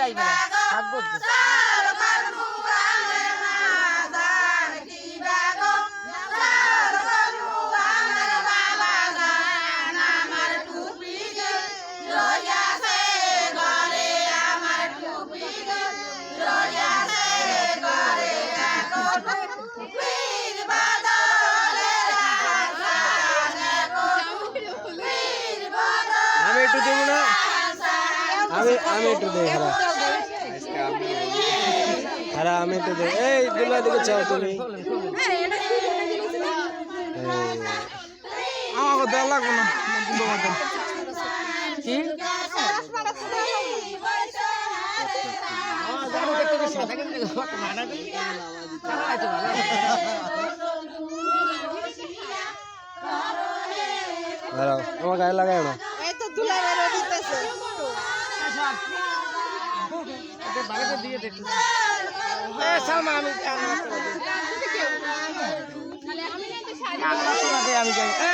আইবে না থাকব তো। আমি একটু দেবো না আমি আমি একটু দেই হারা। হারা, আমি একটু দেই এই দুলা দিকে চাও তুমি? আমাকে দেওয়া লাগবে না কি? দাঁড়াও আমার গায়ে লাগাই না। এই তো দুলা বেরো দিতেছে সালমা আমি আমি যাই